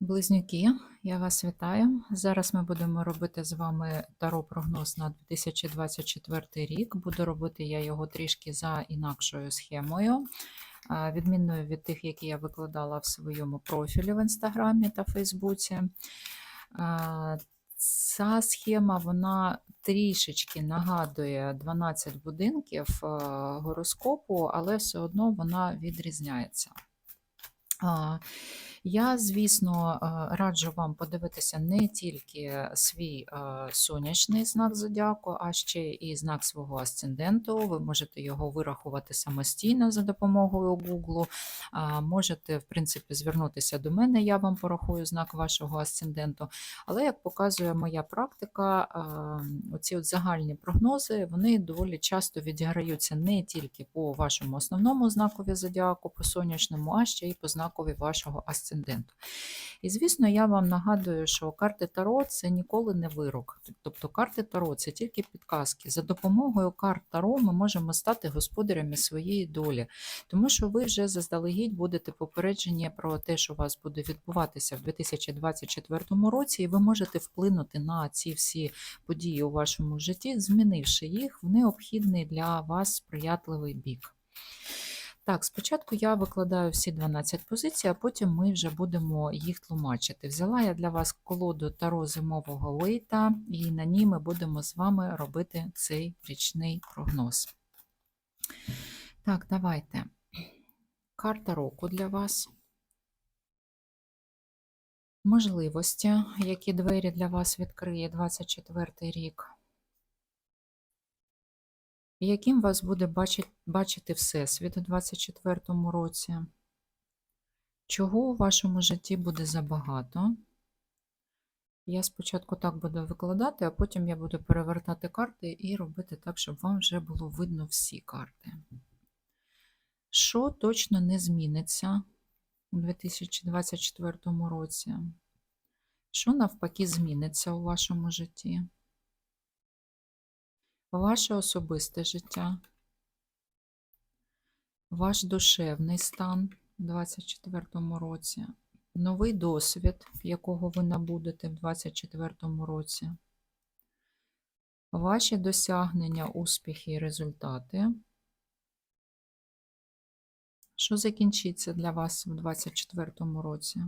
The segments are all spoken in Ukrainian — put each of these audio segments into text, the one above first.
Близнюки, я вас вітаю. Зараз ми будемо робити з вами таро-прогноз на 2024 рік. Буду робити я його трішки за інакшою схемою, відмінною від тих, які я викладала в своєму профілі в інстаграмі та Фейсбуці. Ця схема вона трішечки нагадує 12 будинків гороскопу, але все одно вона відрізняється. Я, звісно, е, раджу вам подивитися не тільки свій е, сонячний знак зодіаку, а ще і знак свого асценденту. Ви можете його вирахувати самостійно за допомогою Google. Можете, в принципі, звернутися до мене, я вам порахую знак вашого асценденту. Але, як показує моя практика, е, оці от загальні прогнози вони доволі часто відіграються не тільки по вашому основному знакові зодіаку, по сонячному, а ще й по знакові вашого асценденту. І, звісно, я вам нагадую, що карти Таро це ніколи не вирок. Тобто карти Таро це тільки підказки. За допомогою карт Таро ми можемо стати господарями своєї долі, тому що ви вже заздалегідь будете попереджені про те, що у вас буде відбуватися в 2024 році, і ви можете вплинути на ці всі події у вашому житті, змінивши їх в необхідний для вас сприятливий бік. Так, спочатку я викладаю всі 12 позицій, а потім ми вже будемо їх тлумачити. Взяла я для вас колоду таро зимового лейта, і на ній ми будемо з вами робити цей річний прогноз. Так, давайте. Карта року для вас. Можливості, які двері для вас відкриє 24 рік яким вас буде бачити, бачити Всесвіт у 2024 році? Чого у вашому житті буде забагато? Я спочатку так буду викладати, а потім я буду перевертати карти і робити так, щоб вам вже було видно всі карти. Що точно не зміниться у 2024 році? Що навпаки зміниться у вашому житті? Ваше особисте життя, ваш душевний стан у 2024 році, новий досвід, якого ви набудете в 2024 році, ваші досягнення, успіхи і результати. Що закінчиться для вас у 2024 році?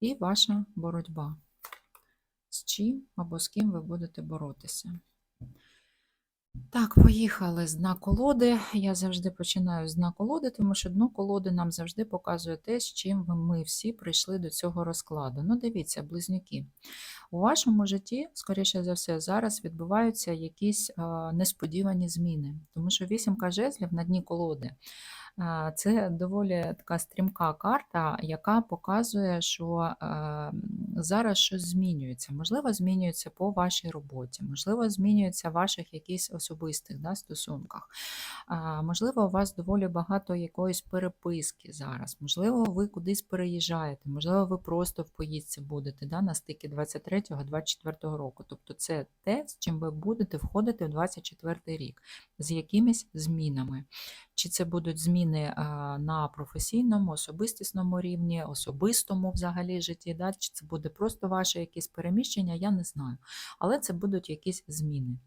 І ваша боротьба. З чим або з ким ви будете боротися. Так, поїхали з дна колоди. Я завжди починаю з дна колоди, тому що дно колоди нам завжди показує те, з чим ми всі прийшли до цього розкладу. Ну, дивіться, близнюки. У вашому житті, скоріше за все, зараз відбуваються якісь а, несподівані зміни, тому що вісімка жезлів на дні колоди. Це доволі така стрімка карта, яка показує, що зараз щось змінюється. Можливо, змінюється по вашій роботі, можливо, змінюється в ваших якихось особистих да, стосунках. Можливо, у вас доволі багато якоїсь переписки зараз, можливо, ви кудись переїжджаєте, можливо, ви просто в поїздці будете да, на стики 23-24 року. Тобто це те, з чим ви будете входити в 24 рік, з якимись змінами. Чи це будуть зміни на професійному, особистісному рівні, особистому взагалі житті, да? чи це буде просто ваше якесь переміщення, я не знаю. Але це будуть якісь зміни.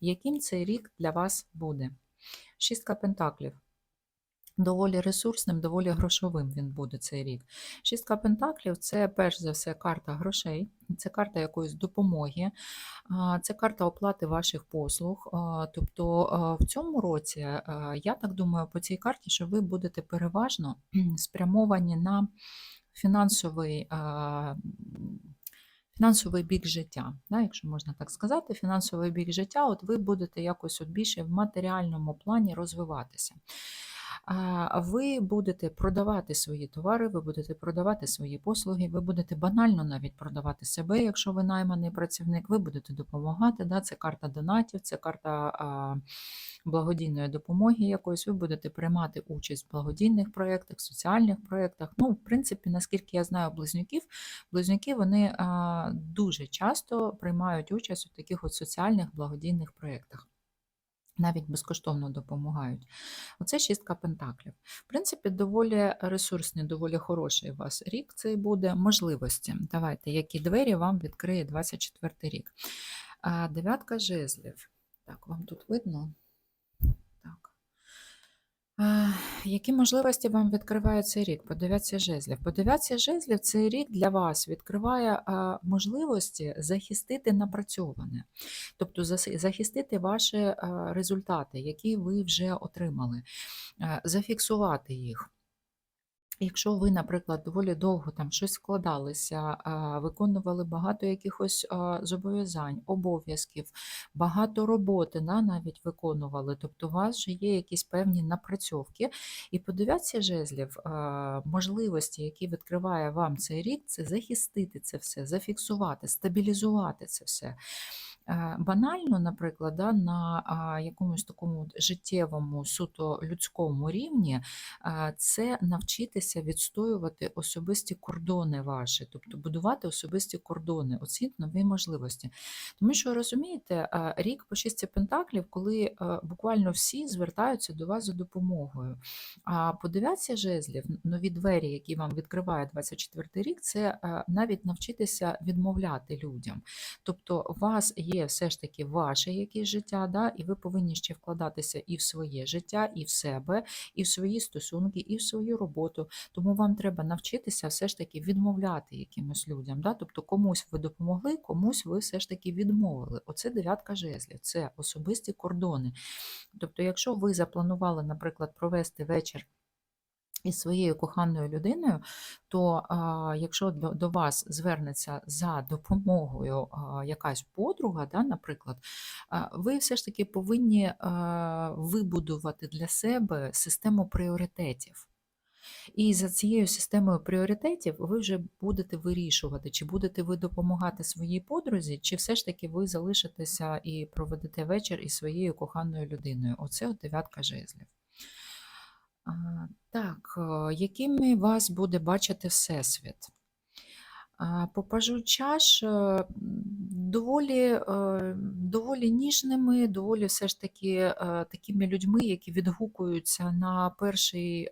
Яким цей рік для вас буде? Шістка пентаклів доволі ресурсним, доволі грошовим він буде цей рік. Шістка пентаклів це перш за все карта грошей, це карта якоїсь допомоги, це карта оплати ваших послуг. Тобто в цьому році, я так думаю, по цій карті, що ви будете переважно спрямовані на фінансовий. Фінансовий бік життя, да, якщо можна так сказати, фінансовий бік життя, от ви будете якось от більше в матеріальному плані розвиватися ви будете продавати свої товари, ви будете продавати свої послуги, ви будете банально навіть продавати себе, якщо ви найманий працівник, ви будете допомагати. Да? Це карта донатів, це карта благодійної допомоги якоїсь, ви будете приймати участь в благодійних проєктах, соціальних проєктах. Ну, в принципі, наскільки я знаю близнюків, близнюки вони дуже часто приймають участь у таких от соціальних благодійних проєктах. Навіть безкоштовно допомагають. Оце шістка пентаклів. В принципі, доволі ресурсний, доволі хороший у вас рік. Це буде можливості. Давайте, які двері вам відкриє 24 рік. Дев'ятка жезлів. Так, вам тут видно? Які можливості вам відкриває цей рік? По жезлів. По жезлів цей рік для вас відкриває можливості захистити напрацьоване, тобто захистити ваші результати, які ви вже отримали, зафіксувати їх. Якщо ви, наприклад, доволі довго там щось вкладалися, виконували багато якихось зобов'язань, обов'язків, багато роботи да, навіть виконували, тобто у вас вже є якісь певні напрацьовки. І по жезлів можливості, які відкриває вам цей рік, це захистити це все, зафіксувати, стабілізувати це все. Е, Банально, наприклад, да, на якомусь такому життєвому, суто людському рівні, це навчитися відстоювати особисті кордони ваші, тобто будувати особисті кордони, оці нові можливості. Тому що розумієте, рік по шісті пентаклів, коли буквально всі звертаються до вас за допомогою. А по жезлів, нові двері, які вам відкриває 24 рік, це навіть навчитися відмовляти людям. Тобто, у вас є все ж таки ваше якесь життя, да, і ви повинні ще вкладатися і в своє життя, і в себе, і в свої стосунки, і в свою роботу. Тому вам треба навчитися все ж таки відмовляти якимось людям. Да? Тобто комусь ви допомогли, комусь ви все ж таки відмовили. Оце дев'ятка жезлів, це особисті кордони. Тобто, якщо ви запланували, наприклад, провести вечір. Із своєю коханою людиною, то а, якщо до, до вас звернеться за допомогою а, якась подруга, да, наприклад, а, ви все ж таки повинні а, вибудувати для себе систему пріоритетів. І за цією системою пріоритетів ви вже будете вирішувати, чи будете ви допомагати своїй подрузі, чи все ж таки ви залишитеся і проведете вечір із своєю коханою людиною. Оце от дев'ятка жезлів. Так, е, якими вас буде бачити Всесвіт? А, По пажу чаш е, доволі, е, доволі ніжними, доволі все ж таки е, такими людьми, які відгукуються на перший,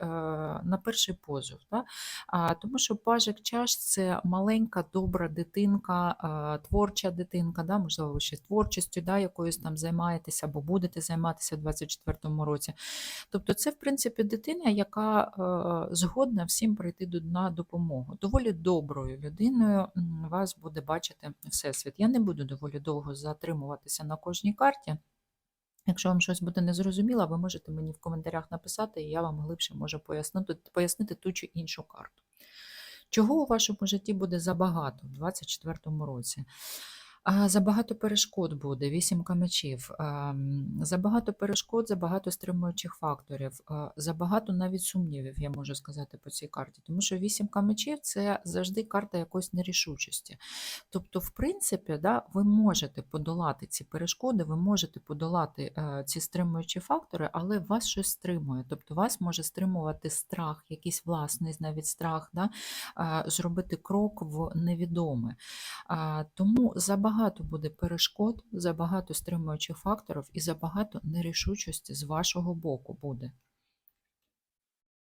на перший позов. Да? Тому що пажик чаш це маленька, добра дитинка, творча дитинка, да? можливо, ви ще творчістю да, якоюсь там займаєтеся або будете займатися в 2024 році. Тобто, це, в принципі, дитина, яка згодна всім прийти на допомогу. Доволі доброю людиною м, вас буде бачити Всесвіт. Я не буду доволі довго затримуватися на кожній карті. Якщо вам щось буде незрозуміло, ви можете мені в коментарях написати, і я вам глибше можу пояснити, пояснити ту чи іншу карту. Чого у вашому житті буде забагато в 2024 році? Забагато перешкод буде, вісімка мечів. ем, Забагато перешкод, забагато стримуючих факторів, забагато навіть сумнівів, я можу сказати по цій карті. Тому що вісімка мечів це завжди карта якоїсь нерішучості. Тобто, в принципі, да, ви можете подолати ці перешкоди, ви можете подолати е, ці стримуючі фактори, але вас щось стримує. Тобто вас може стримувати страх, якийсь власний навіть страх, да, е, зробити крок в невідоме. Тому забагато буде перешкод, забагато стримуючих факторів і забагато нерішучості з вашого боку буде.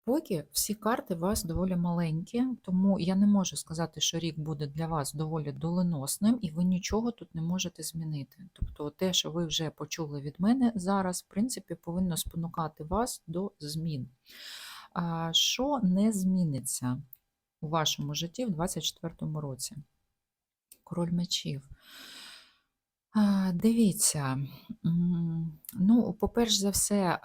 Поки всі карти у вас доволі маленькі, тому я не можу сказати, що рік буде для вас доволі доленосним, і ви нічого тут не можете змінити. Тобто, те, що ви вже почули від мене зараз, в принципі, повинно спонукати вас до змін. А Що не зміниться у вашому житті в 2024 році? Король мечів. Дивіться, ну, по-перш за все,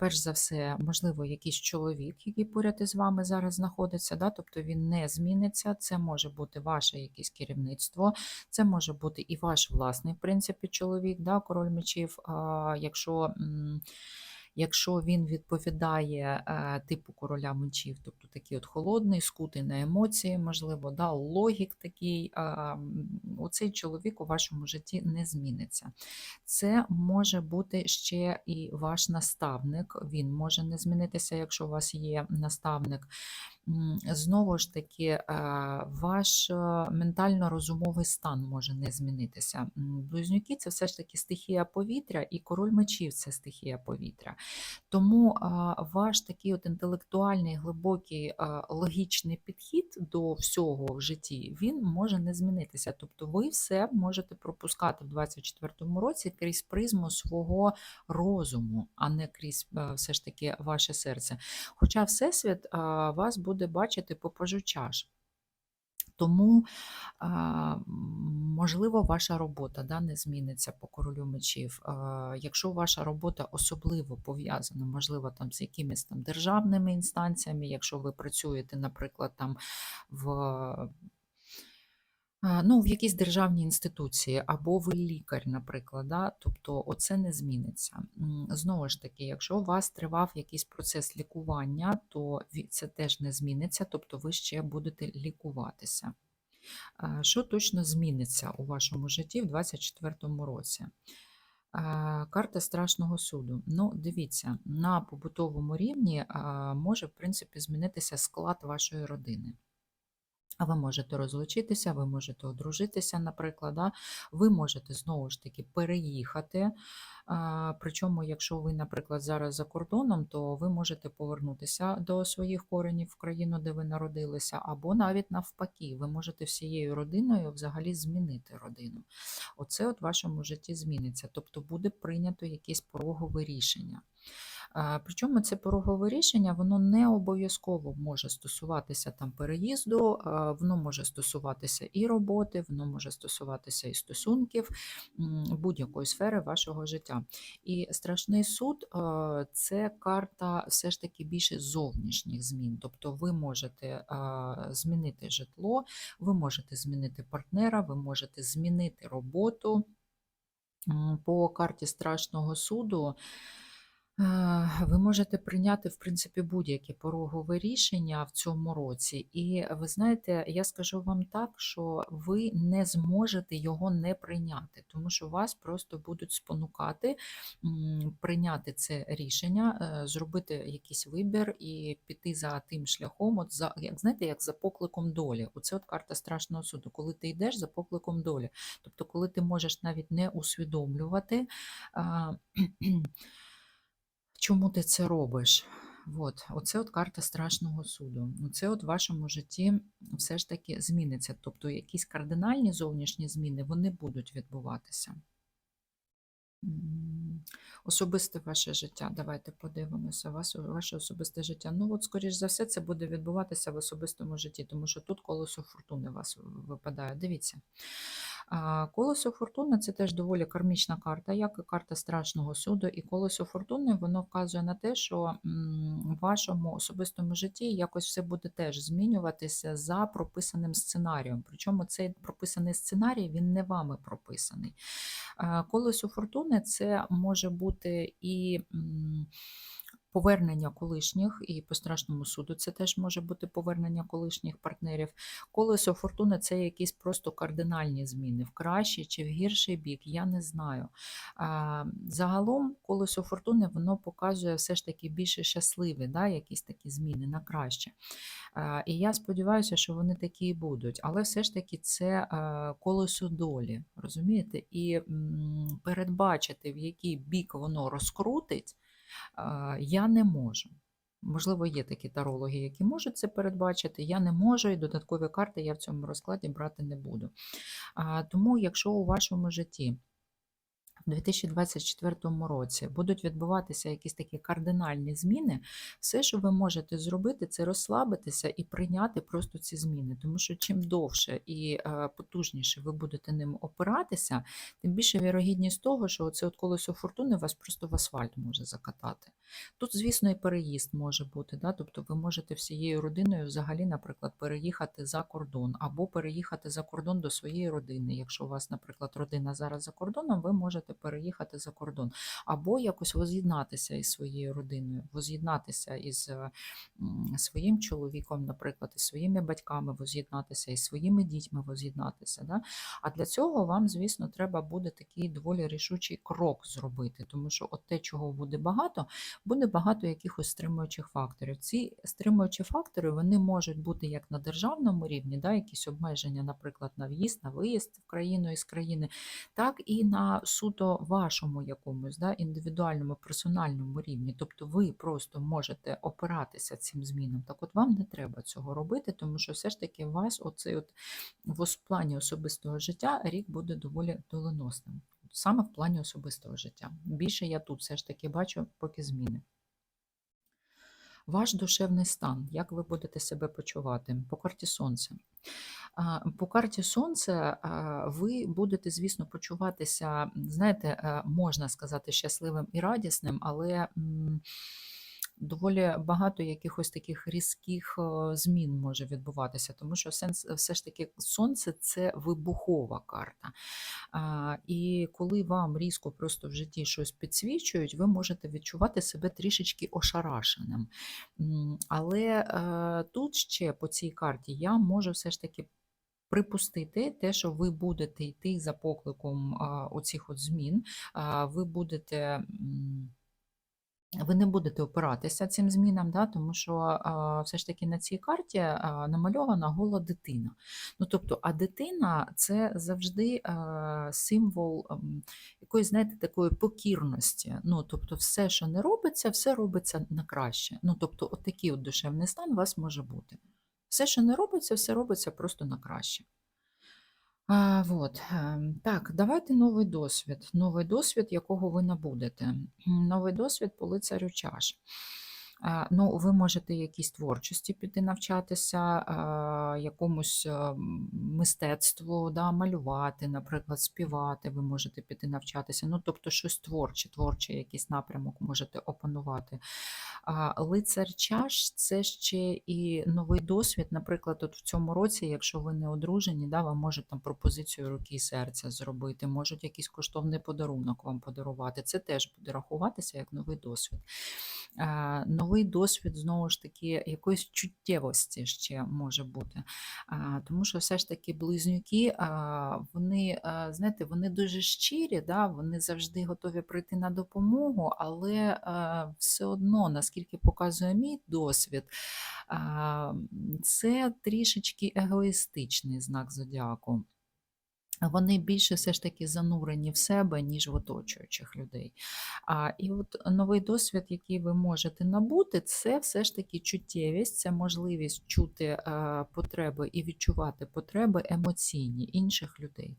перш за все, можливо, якийсь чоловік, який поряд із вами зараз знаходиться, да? тобто він не зміниться. Це може бути ваше якесь керівництво, це може бути і ваш власний, в принципі, чоловік, да? король мечів, якщо. Якщо він відповідає е, типу короля мечів, тобто такий от холодний, скутий на емоції, можливо, да, логік такий, оцей чоловік у вашому житті не зміниться. Це може бути ще і ваш наставник, він може не змінитися, якщо у вас є наставник. Знову ж таки, е, ваш е, ментально-розумовий стан може не змінитися. Близнюки це все ж таки стихія повітря, і король мечів це стихія повітря. Тому ваш такий от інтелектуальний, глибокий, логічний підхід до всього в житті він може не змінитися. Тобто ви все можете пропускати в 2024 році крізь призму свого розуму, а не крізь е, все ж таки ваше серце. Хоча Всесвіт вас буде бачити по пажу чаш. Тому, можливо, ваша робота да, не зміниться по королю мечів. Якщо ваша робота особливо пов'язана, можливо, там з якимись там державними інстанціями, якщо ви працюєте, наприклад, там в Ну, в якійсь державній інституції, або ви лікар, наприклад, да? тобто оце не зміниться. Знову ж таки, якщо у вас тривав якийсь процес лікування, то це теж не зміниться, тобто ви ще будете лікуватися. Що точно зміниться у вашому житті в 2024 році? Карта страшного суду. Ну, дивіться, на побутовому рівні може, в принципі, змінитися склад вашої родини. А ви можете розлучитися, ви можете одружитися, наприклад, да? ви можете знову ж таки переїхати. Причому, якщо ви, наприклад, зараз за кордоном, то ви можете повернутися до своїх коренів в країну, де ви народилися, або навіть навпаки, ви можете всією родиною взагалі змінити родину. Оце от в вашому житті зміниться, тобто буде прийнято якесь порогове рішення. Причому це порогове рішення, воно не обов'язково може стосуватися там переїзду, воно може стосуватися і роботи, воно може стосуватися і стосунків будь-якої сфери вашого життя. І страшний суд це карта все ж таки більше зовнішніх змін. Тобто ви можете змінити житло, ви можете змінити партнера, ви можете змінити роботу. По карті страшного суду. Е, Ви можете прийняти, в принципі, будь-яке порогове рішення в цьому році. І ви знаєте, я скажу вам так, що ви не зможете його не прийняти, тому що вас просто будуть спонукати прийняти це рішення, е, зробити якийсь вибір і піти за тим шляхом, от за як знаєте, як за покликом долі. Оце от карта страшного суду, коли ти йдеш за покликом долі. Тобто, коли ти можеш навіть не усвідомлювати. Чому ти це робиш? От, оце от карта страшного суду. Оце от в вашому житті все ж таки зміниться. Тобто якісь кардинальні зовнішні зміни вони будуть відбуватися. Особисте ваше життя. Давайте подивимося. Вас, ваше особисте життя. Ну, от, скоріш за все, це буде відбуватися в особистому житті, тому що тут колесо фортуни вас випадає. Дивіться. Колесо фортуни це теж доволі кармічна карта, як і карта страшного суду. І колесо фортуни воно вказує на те, що в вашому особистому житті якось все буде теж змінюватися за прописаним сценарієм. Причому цей прописаний сценарій він не вами прописаний. Колесо фортуни це може бути і. Повернення колишніх, і по страшному суду це теж може бути повернення колишніх партнерів. Колесо фортуни це якісь просто кардинальні зміни в кращий чи в гірший бік, я не знаю. Загалом колесо фортуни воно показує все ж таки більше щасливі, да, якісь такі зміни на краще. І я сподіваюся, що вони такі і будуть. Але все ж таки це колесо долі, розумієте? І передбачити, в який бік воно розкрутить, я не можу. Можливо, є такі тарологи, які можуть це передбачити. Я не можу, і додаткові карти я в цьому розкладі брати не буду. Тому, якщо у вашому житті в 2024 році будуть відбуватися якісь такі кардинальні зміни, все, що ви можете зробити, це розслабитися і прийняти просто ці зміни. Тому що чим довше і е, потужніше ви будете ним опиратися, тим більше вірогідність того, що оце от колесо фортуни вас просто в асфальт може закатати. Тут, звісно, і переїзд може бути. Да? Тобто ви можете всією родиною взагалі, наприклад, переїхати за кордон, або переїхати за кордон до своєї родини. Якщо у вас, наприклад, родина зараз за кордоном, ви можете можете переїхати за кордон, або якось воз'єднатися із своєю родиною, воз'єднатися із е, своїм чоловіком, наприклад, із своїми батьками воз'єднатися, із своїми дітьми воз'єднатися. Да? А для цього вам, звісно, треба буде такий доволі рішучий крок зробити, тому що от те, чого буде багато, буде багато якихось стримуючих факторів. Ці стримуючі фактори вони можуть бути як на державному рівні, да, якісь обмеження, наприклад, на в'їзд, на виїзд в країну із країни, так і на суто вашому якомусь да, індивідуальному персональному рівні. Тобто ви просто можете опиратися цим змінам. Так от вам не треба цього робити, тому що все ж таки у вас оцей от в плані особистого життя рік буде доволі доленосним. Саме в плані особистого життя. Більше я тут все ж таки бачу поки зміни. Ваш душевний стан, як ви будете себе почувати по карті Сонця. По карті Сонця ви будете, звісно, почуватися, знаєте, е, можна сказати, щасливим і радісним, але доволі багато якихось таких різких е, змін може відбуватися, тому що сенс, все ж таки сонце це вибухова карта. І коли вам різко просто в житті щось підсвічують, ви можете відчувати себе трішечки ошарашеним. Але е, тут ще по цій карті я можу все ж таки. Припустити те, що ви будете йти за покликом оцих от змін, ви будете ви не будете опиратися цим змінам, да, тому що все ж таки на цій карті намальована гола дитина. Ну, тобто, а дитина це завжди символ ем, якоїсь, знаєте, такої покірності. Ну, тобто, все, що не робиться, все робиться на краще. Ну, тобто, от такий от душевний стан у вас може бути. Все, що не робиться, все робиться просто на краще. А, вот. Так, давайте новий досвід. Новий досвід, якого ви набудете. Новий досвід по лицарю чаш. А, Ну, ви можете якійсь творчості піти навчатися, якомусь мистецтву, да, малювати, наприклад, співати, ви можете піти навчатися. Ну, тобто щось творче, творчий якийсь напрямок можете опанувати. Лицар чаш це ще і новий досвід. Наприклад, от в цьому році, якщо ви не одружені, да, вам можуть там пропозицію руки і серця зробити, можуть якийсь коштовний подарунок вам подарувати. Це теж буде рахуватися як новий досвід. Новий досвід, знову ж таки, якоїсь чуттєвості ще може бути. Тому що все ж таки близнюки, вони, знаєте, вони дуже щирі, да, вони завжди готові прийти на допомогу, але все одно, наскільки показує мій досвід, це трішечки егоїстичний знак зодіаку. Вони більше все ж таки занурені в себе, ніж в оточуючих людей. А, І от новий досвід, який ви можете набути, це все ж таки чуттєвість, це можливість чути е, потреби і відчувати потреби емоційні інших людей.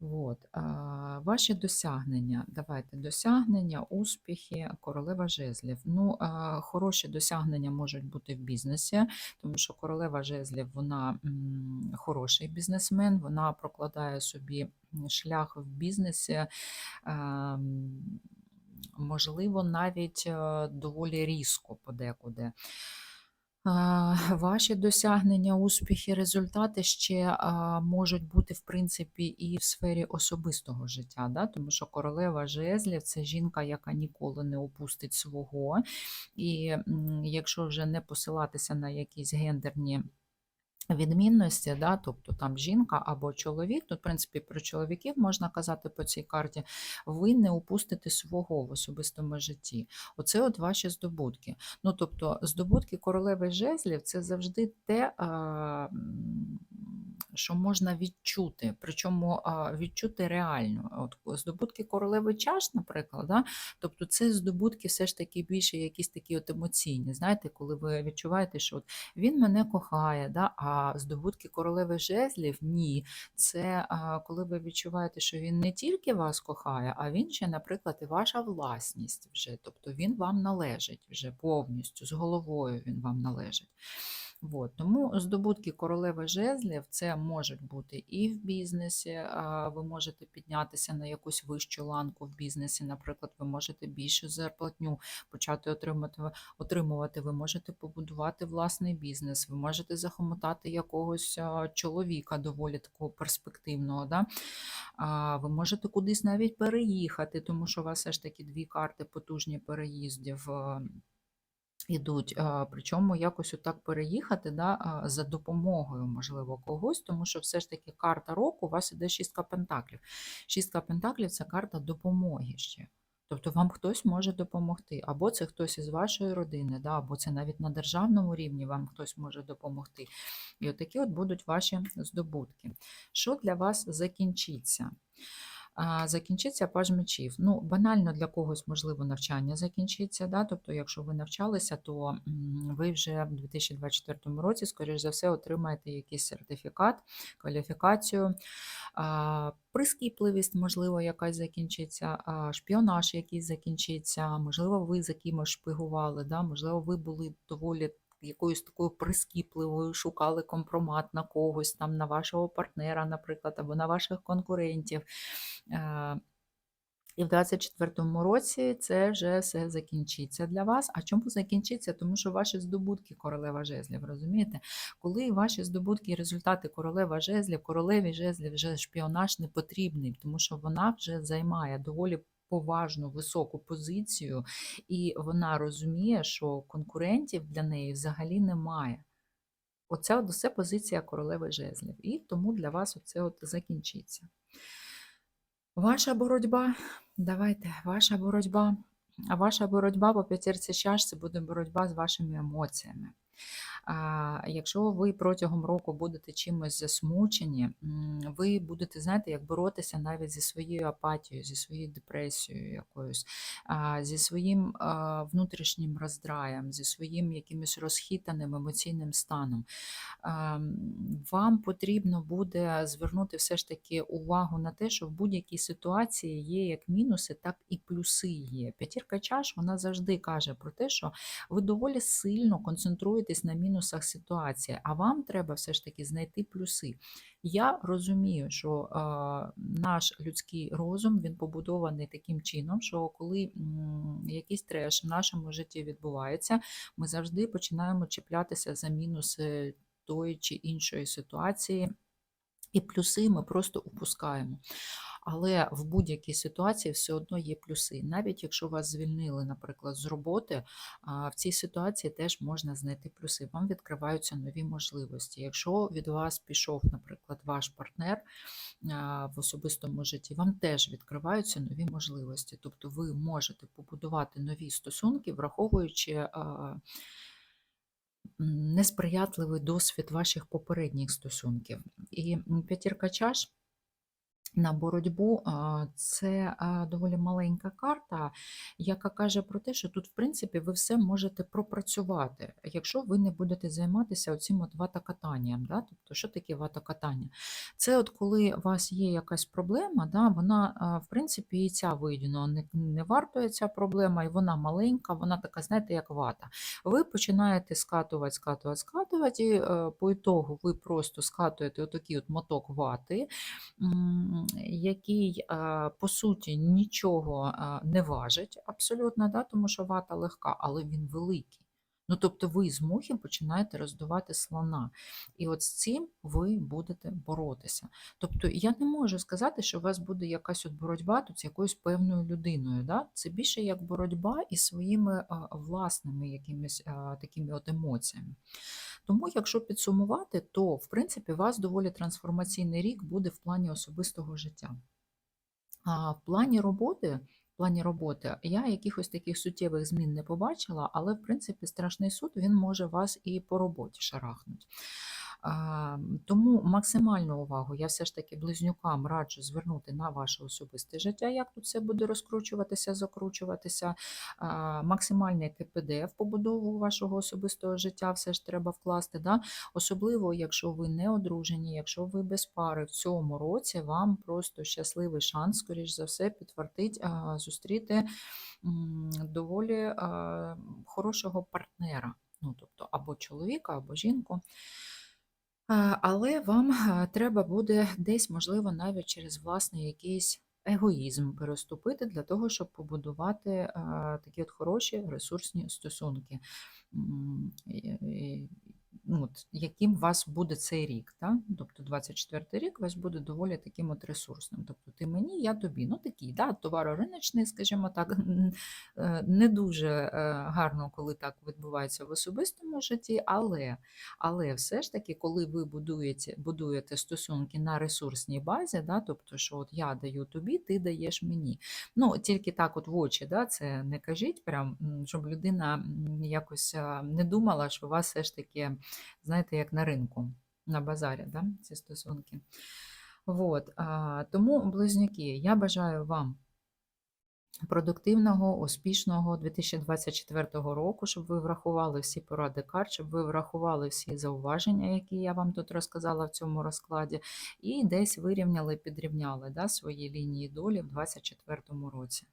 От. а, Ваші досягнення. Давайте досягнення, успіхи, королева жезлів. Ну, а, Хороші досягнення можуть бути в бізнесі, тому що королева жезлів вона м, хороший бізнесмен, вона прокладає собі шлях в бізнесі. ем, Можливо, навіть е, доволі різко подекуди. Ваші досягнення, успіхи, результати ще можуть бути, в принципі, і в сфері особистого життя, да? тому що королева жезлів це жінка, яка ніколи не опустить свого. І якщо вже не посилатися на якісь гендерні відмінності, да, тобто там жінка або чоловік, тут, в принципі, про чоловіків можна казати по цій карті, ви не упустите свого в особистому житті. Оце от ваші здобутки. Ну, тобто, здобутки королеви жезлів це завжди те, що можна відчути, причому відчути реально. От Здобутки королеви чаш, наприклад, да, тобто це здобутки все ж таки більше якісь такі от емоційні. Знаєте, коли ви відчуваєте, що от він мене кохає, да, а здобутки королеви жезлів ні. Це а, коли ви відчуваєте, що він не тільки вас кохає, а він ще, наприклад, і ваша власність вже. Тобто він вам належить вже повністю, з головою він вам належить. Вот. Тому здобутки королеви жезлів це можуть бути і в бізнесі, ви можете піднятися на якусь вищу ланку в бізнесі, наприклад, ви можете більшу зарплатню почати отримати, отримувати, ви можете побудувати власний бізнес, ви можете захомотати якогось чоловіка доволі такого перспективного. Да? Ви можете кудись навіть переїхати, тому що у вас все ж таки дві карти потужні переїздів. Ідуть, причому якось отак переїхати да, за допомогою, можливо, когось, тому що все ж таки карта року у вас іде шістка пентаклів. Шістка пентаклів це карта допомоги ще. Тобто вам хтось може допомогти, або це хтось із вашої родини, да, або це навіть на державному рівні вам хтось може допомогти. І отакі от будуть ваші здобутки. Що для вас закінчиться? Закінчиться паж мечів. Ну, банально для когось, можливо, навчання закінчиться. Да? Тобто, якщо ви навчалися, то ви вже в 2024 році, скоріш за все, отримаєте якийсь сертифікат, кваліфікацію. Прискіпливість, можливо, якась закінчиться, шпіонаж якийсь закінчиться, можливо, ви за кимось шпигували, да? можливо, ви були доволі якоюсь такою прискіпливою, шукали компромат на когось, там, на вашого партнера, наприклад, або на ваших конкурентів. Е, І в 2024 році це вже все закінчиться для вас. А чому закінчиться? Тому що ваші здобутки королева жезлів, розумієте? Коли ваші здобутки і результати королева жезлів, королеві жезлів вже шпіонаж не потрібний, тому що вона вже займає доволі поважну високу позицію, і вона розуміє, що конкурентів для неї взагалі немає. Оце от позиція королеви жезлів. І тому для вас оце от закінчиться. Ваша боротьба, давайте, ваша боротьба. А ваша боротьба по п'ятірці чаш це буде боротьба з вашими емоціями. Якщо ви протягом року будете чимось засмучені, ви будете, знаєте, як боротися навіть зі своєю апатією, зі своєю депресією якоюсь, зі своїм внутрішнім роздраєм, зі своїм якимось розхитаним емоційним станом. Вам потрібно буде звернути все ж таки увагу на те, що в будь-якій ситуації є як мінуси, так і плюси є. П'ятірка чаш вона завжди каже про те, що ви доволі сильно концентруєтесь на мінусах ситуації, а вам треба все ж таки знайти плюси. Я розумію, що е, наш людський розум він побудований таким чином, що коли якийсь треш в нашому житті відбувається, ми завжди починаємо чіплятися за мінуси тої чи іншої ситуації. І плюси ми просто упускаємо. Але в будь-якій ситуації все одно є плюси. Навіть якщо вас звільнили, наприклад, з роботи, в цій ситуації теж можна знайти плюси. Вам відкриваються нові можливості. Якщо від вас пішов, наприклад, ваш партнер в особистому житті, вам теж відкриваються нові можливості. Тобто ви можете побудувати нові стосунки, враховуючи. Несприятливий досвід ваших попередніх стосунків. І п'ятірка чаш на боротьбу це доволі маленька карта, яка каже про те, що тут, в принципі, ви все можете пропрацювати, якщо ви не будете займатися оцим от ватакатанням. Да? Тобто, що таке ватакатання? Це от коли у вас є якась проблема, да, вона, в принципі, і ця видіно не, не вартує ця проблема, і вона маленька, вона така, знаєте, як вата. Ви починаєте скатувати, скатувати, скатувати, і е, по ітогу ви просто скатуєте отакий от моток вати, який, по суті, нічого не важить абсолютно, да, тому що вата легка, але він великий. Ну, тобто ви з мухи починаєте роздувати слона. І от з цим ви будете боротися. Тобто я не можу сказати, що у вас буде якась от боротьба тут з якоюсь певною людиною. Да? Це більше як боротьба із своїми власними якимись такими от емоціями. Тому, якщо підсумувати, то в принципі у вас доволі трансформаційний рік буде в плані особистого життя. А в плані роботи, плані роботи я якихось таких суттєвих змін не побачила, але в принципі страшний суд він може вас і по роботі шарахнути. Тому максимальну увагу я все ж таки близнюкам раджу звернути на ваше особисте життя, як тут все буде розкручуватися, закручуватися. Максимальне КПД в побудову вашого особистого життя все ж треба вкласти. Да? Особливо, якщо ви не одружені, якщо ви без пари в цьому році, вам просто щасливий шанс, скоріш за все, підтвердить зустріти доволі хорошого партнера. ну, тобто або чоловіка, або жінку. Але вам треба буде десь, можливо, навіть через власний якийсь егоїзм переступити для того, щоб побудувати такі от хороші ресурсні стосунки. Ну, от, яким у вас буде цей рік. Да? Тобто 24 рік у вас буде доволі таким от ресурсним. Тобто ти мені, я тобі. Ну такий, да, товарориночний, скажімо так, е, не дуже е, гарно, коли так відбувається в особистому житті, але, але все ж таки, коли ви будуєте, будуєте стосунки на ресурсній базі, да, тобто, що от я даю тобі, ти даєш мені. Ну, тільки так, от в очі, да, це не кажіть, прям, щоб людина якось не думала, що у вас все ж таки, знаєте, як на ринку, на базарі, да, ці стосунки. От, тому, близнюки, я бажаю вам продуктивного, успішного 2024 року, щоб ви врахували всі поради карт, щоб ви врахували всі зауваження, які я вам тут розказала в цьому розкладі, і десь вирівняли, підрівняли да, свої лінії долі в 2024 році.